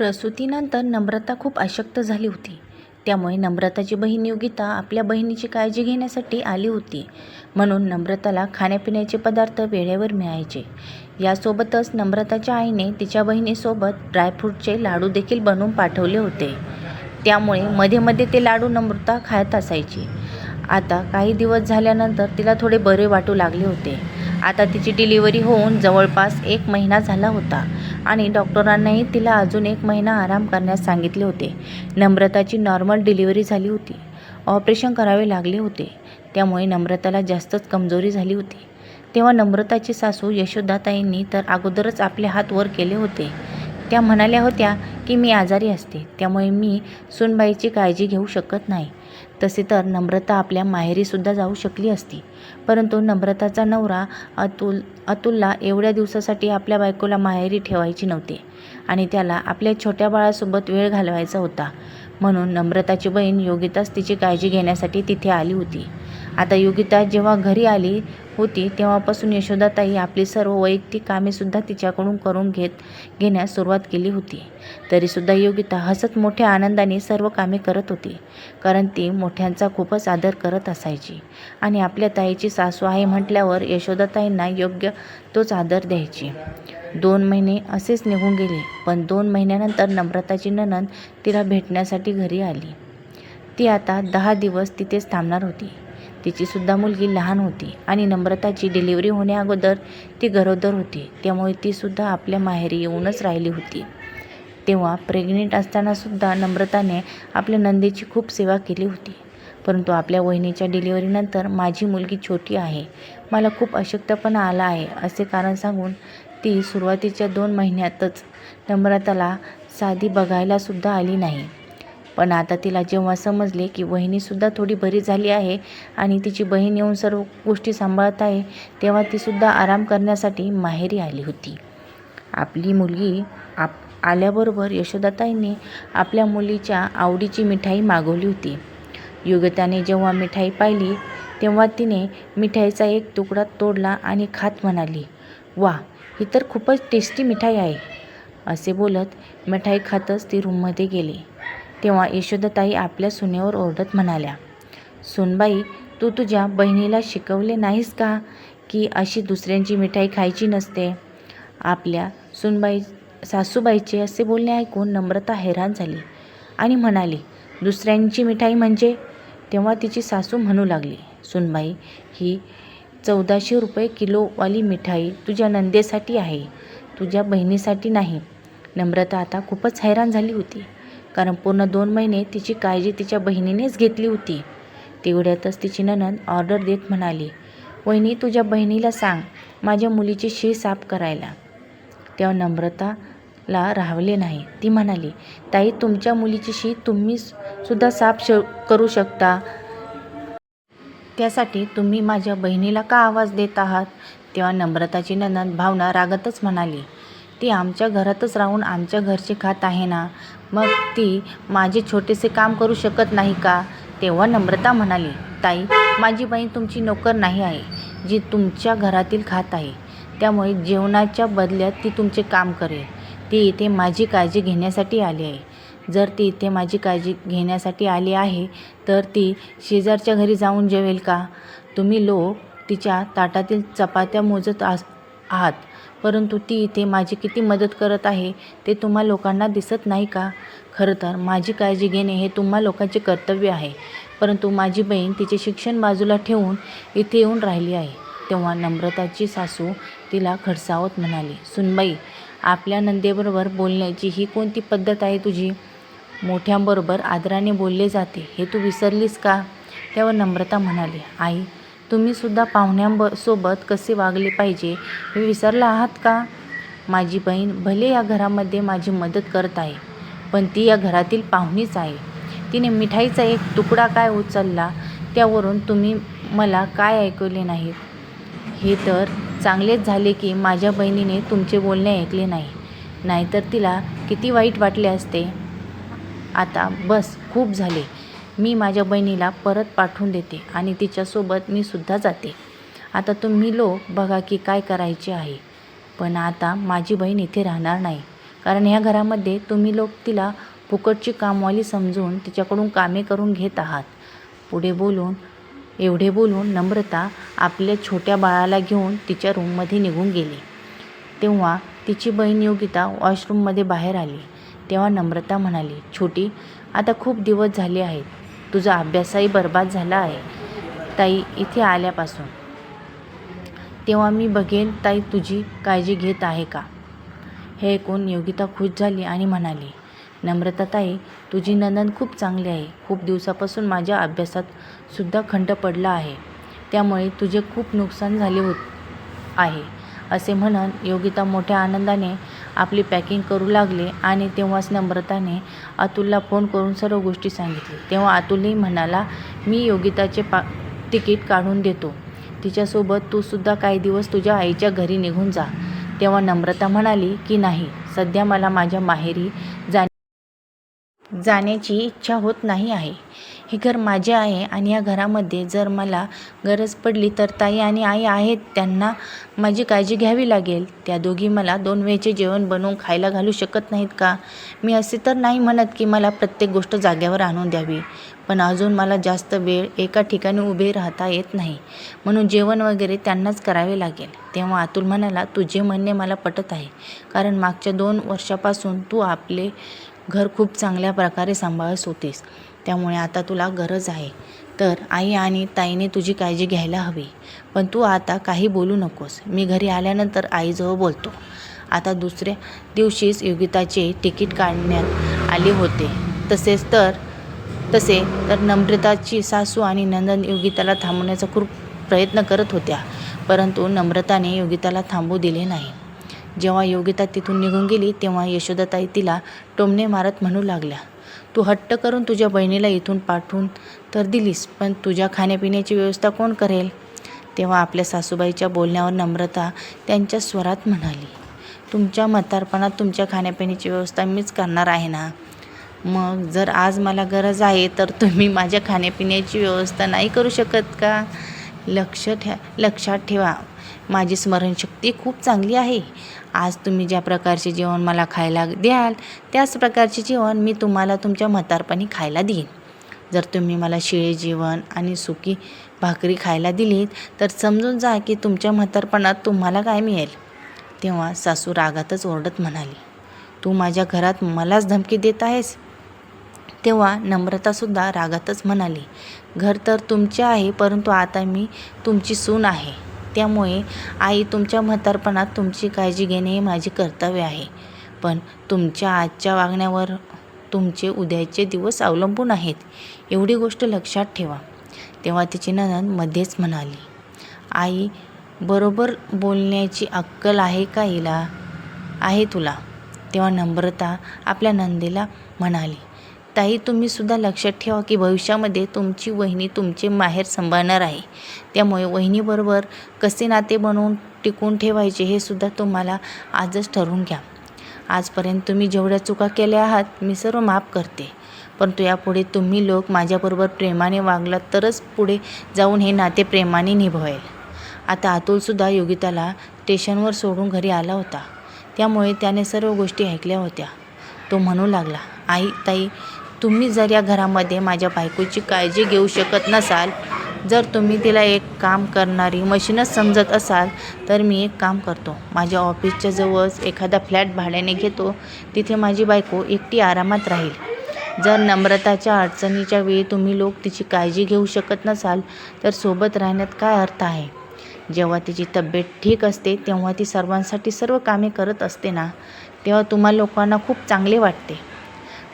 प्रसूतीनंतर नम्रता खूप अशक्त झाली होती. त्यामुळे नम्रताची बहीण योगिता आपल्या बहिणीची काळजी घेण्यासाठी आली होती. म्हणून नम्रताला खाण्यापिण्याचे पदार्थ वेळेवर मिळायचे. यासोबतच नम्रताच्या आईने तिच्या बहिणीसोबत ड्रायफ्रूटचे लाडू देखील बनवून पाठवले होते. त्यामुळे मध्ये मध्ये ते लाडू नम्रता खात असायची. आता काही दिवस झाल्यानंतर तिला थोडे बरे वाटू लागले होते. आता तिची डिलिव्हरी होऊन जवळपास एक महिना झाला होता आणि डॉक्टरांनाही तिला अजून एक महिना आराम करण्यास सांगितले होते. नम्रताची नॉर्मल डिलिव्हरी झाली होती. ऑपरेशन करावे लागले होते. त्यामुळे नम्रताला जास्तच कमजोरी झाली होती. तेव्हा नम्रताची सासू यशोदाताईंनी तर अगोदरच आपले हात वर केले होते. त्या म्हणाल्या होत्या की मी आजारी असते त्यामुळे मी सूनबाईची काळजी घेऊ शकत नाही. तसे तर नम्रता आपल्या माहेरीसुद्धा जाऊ शकली असती. परंतु नम्रताचा नवरा अतुल अतुलला एवढ्या दिवसासाठी आपल्या बायकोला माहेरी ठेवायची नव्हते आणि त्याला आपल्या छोट्या बाळासोबत वेळ घालवायचा होता. म्हणून नम्रताची बहीण योगिताच तिची काळजी घेण्यासाठी तिथे आली होती. आता योगिता जेव्हा घरी आली होती तेव्हापासून यशोदाताई आपली सर्व वैयक्तिक कामेसुद्धा तिच्याकडून करून घेत घेण्यास सुरुवात केली होती. तरीसुद्धा योगिता हसत मोठ्या आनंदाने सर्व कामे करत होती. कारण ती मोठ्यांचा खूपच आदर करत असायची आणि आपल्या ताईची सासू आहे म्हटल्यावर यशोदाताईंना योग्य तोच आदर द्यायची. दोन महिने असेच निघून गेले पण दोन महिन्यानंतर नम्रताची ननंद तिला भेटण्यासाठी घरी आली. ती आता दहा दिवस तिथेच थांबणार होती. तिचीसुद्धा मुलगी लहान होती आणि नम्रताची डिलिव्हरी होण्याअगोदर ती गरोदर होती त्यामुळे तीसुद्धा आपल्या माहेरी येऊनच राहिली होती. तेव्हा प्रेग्नंट असतानासुद्धा नम्रताने आपल्या नंदेची खूप सेवा केली होती. परंतु आपल्या वहिनीच्या डिलिव्हरीनंतर माझी मुलगी छोटी आहे, मला खूप अशक्तपणा आला आहे असे कारण सांगून ती सुरुवातीच्या दोन महिन्यातच नम्रताला साधी बघायलासुद्धा आली नाही. पण आता तिला जेव्हा समजले की वहिनीसुद्धा थोडी बरी झाली आहे आणि तिची बहीण येऊन सर्व गोष्टी सांभाळत आहे तेव्हा तीसुद्धा आराम करण्यासाठी माहेरी आली होती. आपली मुलगी आप आल्याबरोबर यशोदाताईंनी आपल्या मुलीच्या आवडीची मिठाई मागवली होती. योगिताने जेव्हा मिठाई पाहिली तेव्हा तिने मिठाईचा एक तुकडा तोडला आणि खात म्हणाली, वा ही तर खूपच टेस्टी मिठाई आहे. असे बोलत मिठाई खातच ती रूममध्ये गेली. तेव्हा यशोदाताई आपल्या सुनेवर ओरडत म्हणाल्या, सुनबाई तू तुझ्या बहिणीला शिकवले नाहीस का की अशी दुसऱ्यांची मिठाई खायची नसते. आपल्या सुनबाई सासूबाईचे असे बोलणे ऐकून नम्रता हैराण झाली आणि म्हणाली, दुसऱ्यांची मिठाई म्हणजे? तेव्हा तिची सासू म्हणू लागली, सुनबाई ही चौदाशे रुपये किलोवाली मिठाई तुझ्या नंदेसाठी आहे, तुझ्या बहिणीसाठी नाही. नम्रता आता खूपच हैराण झाली होती. कारण पूर्ण दोन महिने तिची काळजी तिच्या बहिणीनेच घेतली होती. तेवढ्यातच तिची ननद ऑर्डर देत म्हणाली, वहिनी तुझ्या बहिणीला सांग माझ्या मुलीची शी साफ करायला. तेव्हा नम्रताला राहवले नाही. ती म्हणाली, ताई तुमच्या मुलीची शी तुम्ही सुद्धा साफ श करू शकता. त्यासाठी तुम्ही माझ्या बहिणीला का आवाज देत आहात? तेव्हा नम्रताची ननद भावना रागतच म्हणाली, ती आमच्या घरातच राहून आमच्या घरचे खात आहे ना, मग ती माझे छोटेसे काम करू शकत नाही का? तेव्हा नम्रता म्हणाली, ताई माझी बहीण तुमची नोकर नाही आहे, जी तुमच्या घरातील खात आहे. त्यामुळे जेवणाच्या बदल्यात ती तुमचे काम करेल. ती इथे माझी काळजी घेण्यासाठी आली आहे. जर ती इथे माझी काळजी घेण्यासाठी आली आहे तर ती शेजारच्या घरी जाऊन जेवेल का? तुम्ही लोक तिच्या ताटातील चपात्या मोजत आहात परंतु ती इथे माझी किती मदत करत आहे ते तुम्हा लोकांना दिसत नाही का? खरं तर माझी काळजी घेणे हे तुम्हा लोकांचे कर्तव्य आहे. परंतु माझी बहीण तिचे शिक्षण बाजूला ठेवून इथे येऊन राहिली आहे. तेव्हा नम्रताची सासू तिला खडसावत म्हणाली, सुनबाई आपल्या नंदेबरोबर बोलण्याची ही कोणती पद्धत आहे तुझी? मोठ्यांबरोबर आदराने बोलले जाते हे तू विसरलीस का? त्यावर नम्रता म्हणाली, आई तुम्हीसुद्धा पाहुण्यांसोबत कसे वागले पाहिजे हे विसरला आहात का? माझी बहीण भले या घरामध्ये माझी मदत करत आहे पण ती या घरातील पाहुणीच आहे. तिने मिठाईचा एक तुकडा काय उचलला त्यावरून तुम्ही मला काय ऐकवले नाहीत. हे तर चांगलेच झाले की माझ्या बहिणीने तुमचे बोलणे ऐकले नाही, नाहीतर तिला किती वाईट वाटले असते. आता बस खूप झाले. मी माझ्या बहिणीला परत पाठवून देते आणि तिच्यासोबत मी सुद्धा जाते. आता तुम्ही लोक बघा की काय करायचे आहे. पण आता माझी बहीण इथे राहणार नाही. कारण ह्या घरामध्ये तुम्ही लोक तिला फुकटची कामवाली समजून तिच्याकडून कामे करून घेत आहात पुढे बोलून एवढे बोलून नम्रता आपल्या छोट्या बाळाला घेऊन तिच्या रूममध्ये निघून गेली तेव्हा तिची बहीण योगिता वॉशरूममध्ये बाहेर आली तेव्हा नम्रता म्हणाली छोटी आता खूप दिवस झाले आहेत तुझा अभ्यासही बर्बाद झाला आहे. ताई इथे आल्यापासून. तेव्हा मी बघेन ताई तुझी काळजी घेत आहे का? हे ऐकून योगिता खुश झाली आणि म्हणाली नम्रता ताई तुझी नंदन खूप चांगली आहे. खूप दिवसापासून माझ्या अभ्यासात सुद्धा खंड पडला आहे. त्यामुळे तुझे खूप नुकसान झाले होत आहे असे म्हणत योगिता मोठ्या आनंदाने आपली पॅकिंग करू लागले आणि तेव्हाच नम्रताने अतुलला फोन करून सर्व गोष्टी सांगितली. तेव्हा अतुलही म्हणाला मी योगिताचे पा तिकीट काढून देतो. तिच्यासोबत तूसुद्धा काही दिवस तुझ्या आईच्या घरी निघून जा. तेव्हा नम्रता म्हणाली की नाही सध्या मला माझ्या माहेरी जा जाण्याची इच्छा होत नाही आहे. हे घर माझे आहे आणि या घरामध्ये जर मला गरज पडली तर ताई आणि आई आहेत त्यांना माझी काळजी घ्यावी लागेल. त्या दोघी मला दोन वेळचे जेवण बनवून खायला घालू शकत नाहीत का? मी असे तर नाही म्हणत की मला प्रत्येक गोष्ट जाग्यावर आणून द्यावी पण अजून मला जास्त वेळ एका ठिकाणी उभे राहता येत नाही. म्हणून जेवण वगैरे त्यांनाच करावे लागेल. तेव्हा अतुल म्हणाला तुझे म्हणणे मला पटत आहे कारण मागच्या दोन वर्षापासून तू आपले घर खूप चांगल्या प्रकारे सांभाळत होतीस. त्यामुळे आता तुला गरज आहे. तर आई आणि ताईने तुझी काळजी घ्यायला हवी. पण तू आता काही बोलू नकोस. मी घरी आल्यानंतर आईजवळ बोलतो. आता दुसऱ्या दिवशीच योगिताचे तिकीट काढण्यात आले होते. तसेच तर तसे तर नम्रताची सासू आणि नंदन योगिताला थांबवण्याचा खूप प्रयत्न करत होत्या. परंतु नम्रताने योगिताला थांबू दिले नाही. जेव्हा योगिता तिथून निघून गेली तेव्हा यशोदाताई तिला टोमणे मारत म्हणू लागल्या. तू हट्ट करून तुझ्या बहिणीला इथून पाठवून तर दिलीस पण तुझ्या खाण्यापिण्याची व्यवस्था कोण करेल? तेव्हा आपल्या सासूबाईच्या बोलण्यावर नम्रता त्यांच्या स्वरात म्हणाली तुमच्या म्हातारपणात तुमच्या खाण्यापिण्याची व्यवस्था मीच करणार आहे ना? मग जर आज मला गरज आहे तर तुम्ही माझ्या खाण्यापिण्याची व्यवस्था नाही करू शकत का? लक्ष ठे लक्षात ठेवा माझी स्मरणशक्ती खूप चांगली आहे. आज तुम्ही ज्या प्रकारचे जेवण मला खायला द्याल त्याच प्रकारचे जेवण मी तुम्हाला तुमच्या म्हातारपणी खायला देईन. जर तुम्ही मला शिळे जेवण आणि सुकी भाकरी खायला दिलीत तर समजून जा की तुमच्या म्हातारपणात तुम्हाला काय मिळेल. तेव्हा सासू रागातच ओरडत म्हणाली तू माझ्या घरात मलाच धमकी देत आहेस? तेव्हा नम्रतासुद्धा रागातच म्हणाली घर तर तुमचे आहे परंतु आता मी तुमची सून आहे. त्यामुळे आई तुमच्या म्हातारपणात तुमची काळजी घेणे हे माझे कर्तव्य आहे. पण तुमच्या आजच्या वागण्यावर तुमचे उद्याचे दिवस अवलंबून आहेत एवढी गोष्ट लक्षात ठेवा. तेव्हा तिची ननंद मध्येच म्हणाली आई बरोबर बोलण्याची अक्कल आहे का हिला? आहे तुला? तेव्हा नम्रता आपल्या नंदेला म्हणाली ताई तुम्ही सुद्धा लक्षात ठेवा की भविष्यामध्ये तुमची वहिनी तुमचे माहेर सांभाळणार आहे. त्यामुळे वहिनीबरोबर कसे नाते बनवून टिकून ठेवायचे हे सुद्धा तुम्हाला आजच ठरवून घ्या. आजपर्यंत तुम्ही जेवढ्या चुका केल्या आहात मी सर्व माफ करते. परंतु यापुढे तुम्ही लोक माझ्याबरोबर प्रेमाने वागलात तरच पुढे जाऊन हे नाते प्रेमाने निभवेल. आता अतुलसुद्धा योगिताला स्टेशनवर सोडून घरी आला होता. त्यामुळे त्याने सर्व गोष्टी ऐकल्या होत्या. तो म्हणू लागला आई ताई तुम्ही जर या घरामध्ये माझ्या बायकोची काळजी घेऊ शकत नसाल जर तुम्ही तिला एक काम करणारी मशीनच समजत असाल तर मी एक काम करतो. माझ्या ऑफिसच्या जवळच एखादा फ्लॅट भाड्याने घेतो. तिथे माझी बायको एकटी आरामात राहील. जर नम्रताच्या अडचणीच्या वेळी तुम्ही लोक तिची काळजी घेऊ शकत नसाल तर सोबत राहण्यात काय अर्थ आहे? जेव्हा तिची तब्येत ठीक असते तेव्हा ती सर्वांसाठी सर्व कामे करत असते ना तेव्हा तुम्हा लोकांना खूप चांगले वाटते.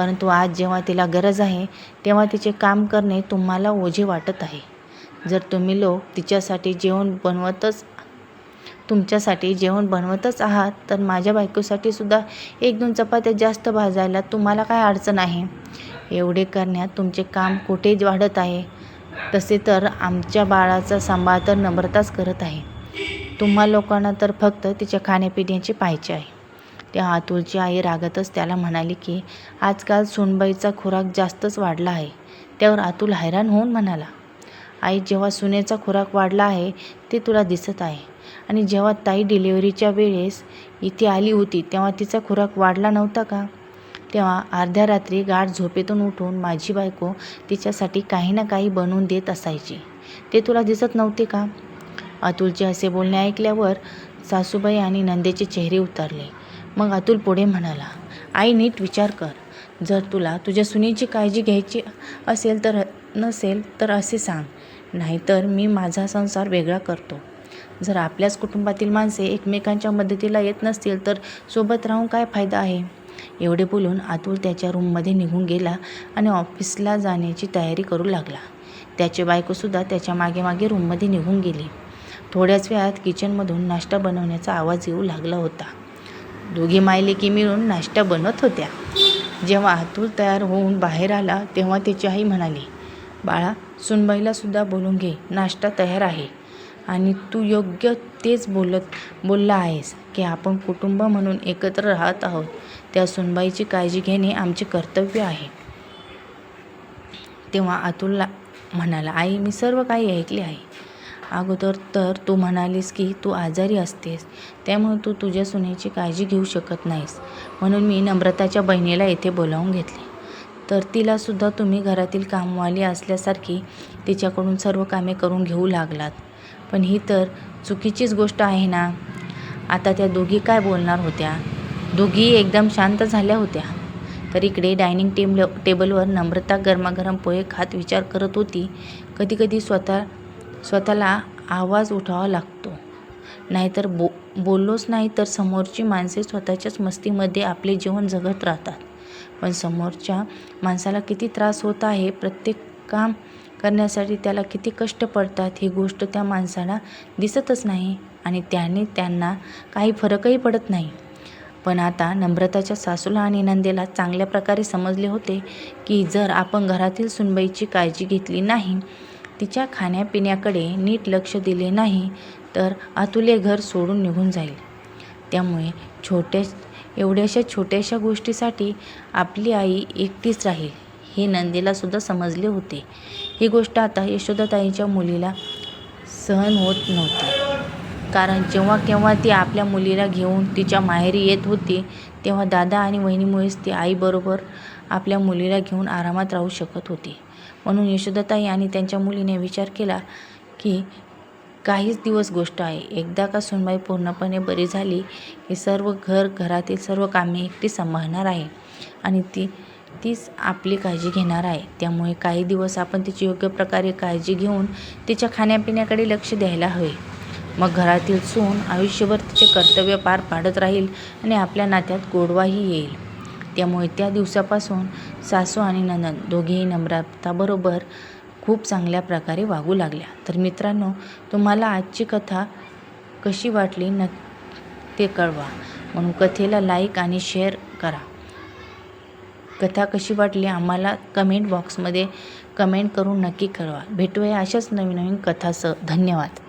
परंतु आज जेव्हा तिला गरज आहे तेव्हा तिचे काम करणे तुम्हाला ओझे वाटत आहे. जर तुम्ही लोक तिच्यासाठी जेवण बनवतच तुमच्यासाठी जेवण बनवतच आहात तर माझ्या बायकोसाठी सुद्धा एक दोन चपात्या जास्त भाजायला तुम्हाला काय अडचण आहे? एवढे करण्यात तुमचे काम कुठे वाढत आहे? तसे तर आमच्या बाळाचा सांभाळ तर नम्रताच करत आहे. तुम्हा लोकांना तर फक्त तिच्या खाण्यापिण्याची पाहिजे आहे. त्या अतुलची आई रागातच त्याला म्हणाली की आजकाल सुनबाईचा खुराक जास्तच वाढला आहे. त्यावर अतुल हैराण होऊन म्हणाला आई जेव्हा सुनेचा खुराक वाढला आहे ते तुला दिसत आहे. आणि जेव्हा ताई डिलिव्हरीच्या वेळेस इथे आली होती तेव्हा तिचा खुराक वाढला नव्हता का? तेव्हा अर्ध्या रात्री गाढ झोपेतून उठून माझी बायको तिच्यासाठी काही ना काही बनवून देत असायची. ते तुला दिसत नव्हते का? अतुलचे असे बोलणे ऐकल्यावर सासूबाई आणि नंदेचे चेहरे उतरले. मग अतुल पुढे म्हणाला आई नीट विचार कर. जर तुला तुझ्या सुनेची काळजी घ्यायची असेल तर नसेल तर असे सांग. नाहीतर मी माझा संसार वेगळा करतो. जर आपल्याच कुटुंबातील माणसे एकमेकांच्या मदतीला येत नसतील तर सोबत राहून काय फायदा आहे? एवढे बोलून अतुल त्याच्या रूममध्ये निघून गेला आणि ऑफिसला जाण्याची तयारी करू लागला. त्याची बायकोसुद्धा त्याच्यामागे मागे रूममध्ये निघून गेली. थोड्याच वेळात किचनमधून नाश्ता बनवण्याचा आवाज येऊ लागला होता. दोघी मायलेकी मिळून नाश्ता बनवत होत्या. जेव्हा अतुल तयार होऊन बाहेर आला तेव्हा त्याची आई म्हणाली बाळा सुनबाईलासुद्धा बोलून घे. नाश्ता तयार आहे. आणि तू योग्य तेच बोलत बोलला आहेस की आपण कुटुंब म्हणून एकत्र राहत आहोत. त्या सुनबाईची काळजी घेणे आमचे कर्तव्य आहे. तेव्हा अतुलला म्हणाला आई मी सर्व काही ऐकले आहे. अगोदर तर तू म्हणालीस की तू आजारी असतेस त्यामुळे तू तुझ्या सुनेची काळजी घेऊ शकत नाहीस. म्हणून मी नम्रताच्या बहिणीला येथे बोलावून घेतले. तर तिलासुद्धा तुम्ही घरातील कामवाली असल्यासारखी तिच्याकडून सर्व कामे करून घेऊ लागलात. पण ही तर चुकीचीच गोष्ट आहे ना? आता त्या दोघी काय बोलणार होत्या? दोघी एकदम शांत झाल्या होत्या. तर इकडे डायनिंग टेबल टेबलवर नम्रता गरमागरम पोहे खात विचार करत होती. कधीकधी स्वतः स्वतःला आवाज उठावा लागतो. नाहीतर बो बोललोच नाही तर समोरची माणसे स्वतःच्याच मस्तीमध्ये आपले जीवन जगत राहतात. पण समोरच्या माणसाला किती त्रास होत आहे प्रत्येक काम करण्यासाठी त्याला किती कष्ट पडतात ही गोष्ट त्या माणसाला दिसतच नाही आणि त्याने त्यांना काही फरकही पडत नाही. पण आता नम्रताच्या सासूला आणि नंदेला चांगल्या प्रकारे समजले होते की जर आपण घरातील सुनबाईची काळजी घेतली नाही तिच्या खाण्यापिण्याकडे नीट लक्ष दिले नाही तर अतुले घर सोडून निघून जाईल. त्यामुळे छोट्या एवढ्याशा छोट्याशा गोष्टीसाठी आपली आई एकटीच राहील हे नंदेलासुद्धा समजले होते. ही गोष्ट आता यशोदाताईच्या मुलीला सहन होत नव्हती. कारण जेव्हा केव्हा ती आपल्या मुलीला घेऊन तिच्या माहेरी येत होती तेव्हा दादा आणि वहिनीमुळेच ती आईबरोबर आपल्या मुलीला घेऊन आरामात राहू शकत होती. म्हणून यशोदाताई आणि त्यांच्या मुलीने विचार केला की काहीच दिवस गोष्ट आहे. एकदा का सुनबाई पूर्णपणे बरी झाली की सर्व घर घरातील सर्व कामे एकटी सांभाळणार आहे आणि ती तीच आपली काळजी घेणार आहे. त्यामुळे काही दिवस आपण तिची योग्य प्रकारे काळजी घेऊन तिच्या खाण्यापिण्याकडे लक्ष द्यायला हवे. मग घरातील सून आयुष्यभर तिचे कर्तव्य पार पाडत राहील आणि आपल्या नात्यात गोडवाही येईल. त्यामुळे त्या दिवसापासून सासू आणि ननद दोघेही नम्रताबरोबर खूप चांगल्या प्रकारे वागू लागल्या. तर मित्रांनो तुम्हाला आजची कथा कशी वाटली न ते कळवा. म्हणून कथेला लाईक आणि शेअर करा. कथा कशी वाटली आम्हाला कमेंट बॉक्समध्ये कमेंट करून नक्की कळवा. भेटूया अशाच नवीन नवीन कथासह. धन्यवाद.